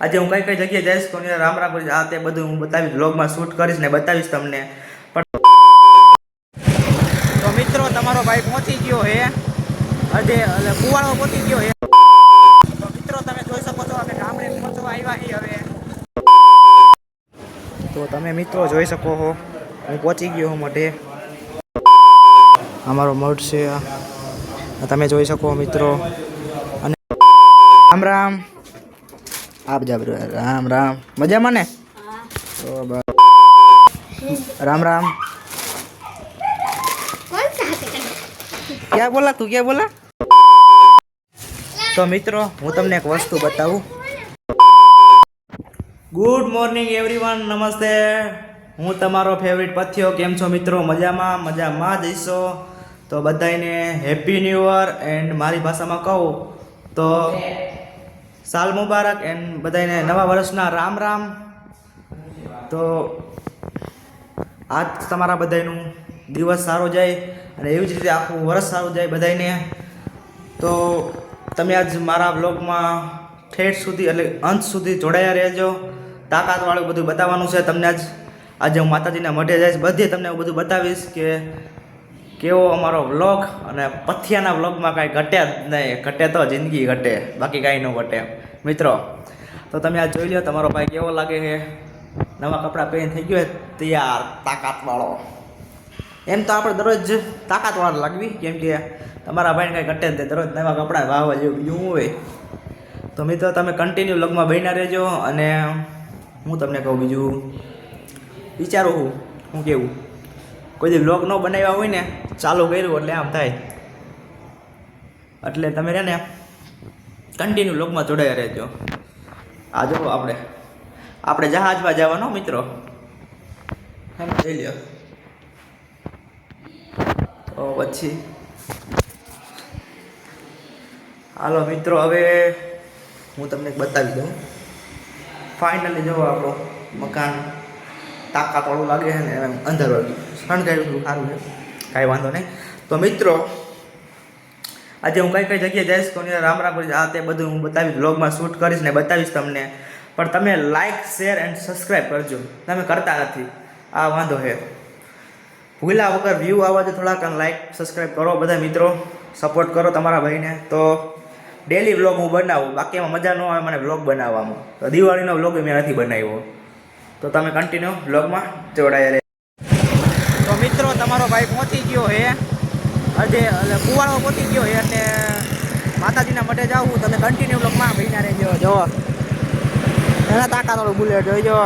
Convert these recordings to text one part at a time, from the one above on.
આજે હું કઈ કઈ જગ્યાએ જઈશ તો રામ રામ કરીશ. આ તે બધું હું બતાવીશ. બ્લોગમાં શૂટ કરીશ ને બતાવીશ તમને. પણ તો મિત્રો તમારો ભાઈ પહોંચી ગયો હે. અજે એટલે કુવાડો પહોંચી ગયો હે. તો મિત્રો તમે જોઈ શકો છો અમે ગામડે પહોંચવા આવ્યા છીએ હવે. તો તમે મિત્રો જોઈ શકો છો હું પહોંચી ગયો હું મઢે. અમારો મઠ છે. તમે જોઈ શકો મિત્રો. અને રામ રામ. આપ જા બ્રો રામ રામ. મજામાં ને? તો રામ રામ. ક્યાં બોલા તું? ક્યાં બોલા? તો મિત્રો હું તમને એક વસ્તુ બતાવું. Good morning everyone namaste. હું તમારો ફેવરિટ પથ્યો કેમ છો મિત્રો? મજામાં? મજામાં જઈશો તો બધાને હેપી ન્યૂ યર એન્ડ મારી ભાષામાં કહું તો સાલ મુબારક એન્ડ બધાને નવા વર્ષના રામ રામ. તો આજ તમારા બધાનું દિવસ સારો જાય અને એવી જ રીતે આખું વર્ષ સારું જાય બધાને તો તમે આજ મારા બ્લોગમાં ઠેઠ સુધી એટલે અંત સુધી જોડાયા રહેજો. તાકાતવાળું બધું બતાવવાનું છે તમને આજ. આજે હું માતાજીના મઢે જઈશ, બધે તમને હું બધું બતાવીશ કે કેવો અમારો વ્લોગ અને પથિયાના વ્લોગમાં કાંઈ ઘટે જ નહીં, ઘટે તો જિંદગી ઘટે, બાકી કાંઈ ન ઘટે. મિત્રો, તો તમે આ જોઈ લો, તમારો ભાઈ કેવો લાગે છે? નવા કપડાં પહેરી થઈ ગયો તૈયાર, તાકાતવાળો. એમ તો આપણે દરરોજ તાકાતવાળા લાગવી, કેમ કે તમારા ભાઈને કંઈ ઘટે જ દરરોજ નવા કપડાં વાવવા જેવું બીજું હોય? તો મિત્રો, તમે કન્ટિન્યુ લગમાં બન્યા રહેજો અને હું તમને કહું બીજું, વિચારું હું હું કેવું? કોઈ દી વ્લોગ ન બનાવ્યા હોય ને, ચાલુ કર્યું એટલે આમ થાય. એટલે તમે રહે ને કન્ટિન્યુ લોકમાં જોડાયા રહેજો. આ જો આપણે. આપણે જહાજમાં જવાનો મિત્રો. જોઈ લ્યો. તો પછી. હાલો મિત્રો, હવે હું તમને બતાવી દઉં. ફાઇનલી જો આપણો મકાન તાકાતવાળું લાગે છે ને વાગ્યું શણગાર્યું સારું છે. કાંઈ વાંધો નહીં. તો મિત્રો આજે હું કઈ કઈ જગ્યાએ જઈશ કોની રામ રામ કરીશ, આ તે બધું હું બતાવીશ વ્લોગમાં શૂટ કરીશ ને બતાવીશ તમને. પણ તમે લાઇક શેર એન્ડ સબસ્ક્રાઈબ કરજો. તમે કરતા નથી. આ વાંધો છે ભૂલા વગર વ્યૂ આવવા દે થોડાક લાઇક સબસ્ક્રાઈબ કરો બધા મિત્રો. સપોર્ટ કરો તમારા ભાઈને. તો ડેલી વ્લોગ હું બનાવું. બાકી એમાં મજા ન આવે મને વ્લોગ બનાવવામાં. તો દિવાળીનો વ્લોગ મેં નથી બનાવ્યો. તો તમે કન્ટિન્યુ વ્લોગમાં જોડાયા રહે તો મિત્રો, તમારો ભાઈ પહોંચી ગયો હે. અજે એટલે કુવાડો પહોંચી ગયો એટલે અને માતાજીના મઢે જાવું તમે કન્ટિન્યુ વ્લોગમાં ભીના રહેજો. જો. એના તાકાતવાળું બુલેટ જોઈજો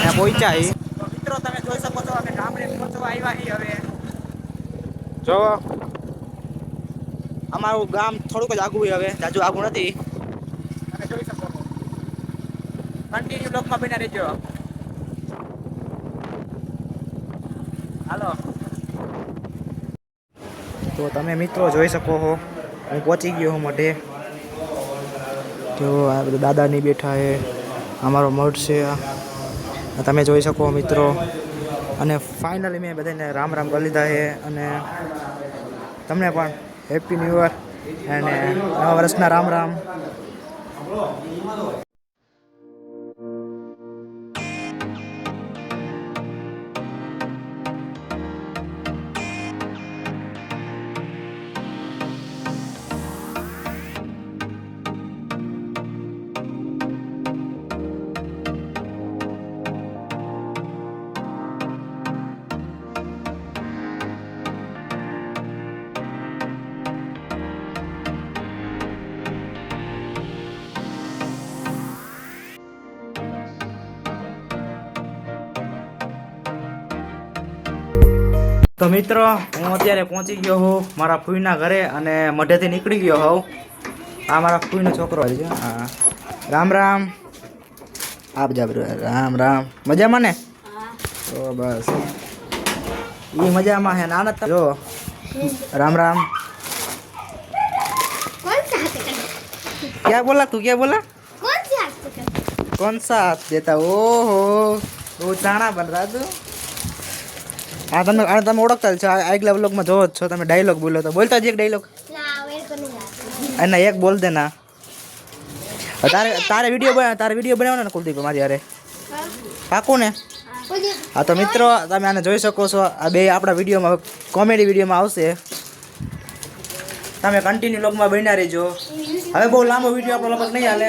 ત્યાં પહોંચ્યા મિત્રો, તમે જોઈ શકો છો અમે ગામડે પહોંચવા આવ્યા છીએ હવે. જો. અમારું ગામ થોડુંક જ આગું હવે. જાજુ આગું નથી. તમે જોઈ શકો છો. કન્ટિન્યુ બ્લોકમાં બના રહેજો. હાલો. તો તમે મિત્રો જોઈ શકો છો હું પહોંચી ગયો હું મઢે. જો આ બધા દાદાની બેઠા છે અમારો મઠ છે તમે જોઈ શકો મિત્રો. અને ફાઇનલી મેં બધાને રામ રામ કરી લીધા છે અને તમને પણ હેપી ન્યૂ યર અને નવા વર્ષના રામ રામ. તો મિત્રો હું અત્યારે પહોંચી ગયો હું મારા ફૂઈના ઘરે અને મઢેથી નીકળી ગયો હોઉં આ મારા ફૂઈનો છોકરો છે હા રામ રામ આપ જા બ્રો. રામ રામ મજામાં ને તો બસ એ મજામાં હે નાના જ જો રામ રામ कौन सा हाथ है ક્યાં બોલા તું ક્યાં બોલા कौन से हाथ से कौन सा हाथ देता ओहो બહુ ચાણા બન રહ્યા તું હા તમે આને તમે ઓળખતા જ છો. આગલા બ્લોગમાં જોવો છો. તમે ડાયલોગ બોલો તો. બોલતા જ એક ડાયલોગ ના એક બોલ દે ના. તારે તારે વીડિયો તારે વીડિયો બનાવો ને કુલદીપ મારી યારે પાકું ને? હા તો મિત્રો તમે આને જોઈ શકો છો. આ બે આપણા વિડીયોમાં કોમેડી વિડીયોમાં આવશે. તમે કન્ટિન્યુ લોગમાં બન્યા રહેજો. હવે બહુ લાંબો વીડિયો આપણો લગભગ નહીં હાલે.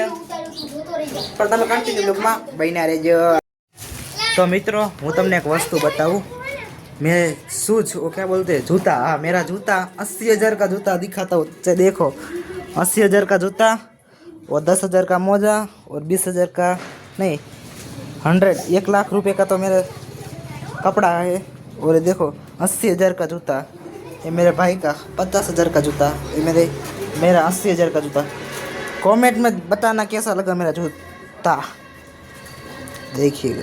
પણ તમે કન્ટિન્યુ લોગમાં બન્યા રહેજો. તો મિત્રો હું તમને એક વસ્તુ બતાવું. मैं शूज़ वो क्या बोलते हैं, जूता। हाँ मेरा जूता, अस्सी हज़ार का जूता दिखाता हूँ देखो। अस्सी हज़ार का जूता, और दस हज़ार का मोजा, और बीस हज़ार का, नहीं हंड्रेड एक लाख रुपए का तो मेरा कपड़ा है, और ये देखो, अस्सी हज़ार का जूता। ये मेरे भाई का, पचास हज़ार का जूता। ये मेरे, मेरा अस्सी हज़ार का जूता। कमेंट में बताना कैसा लगा मेरा जूता? देखिएगा।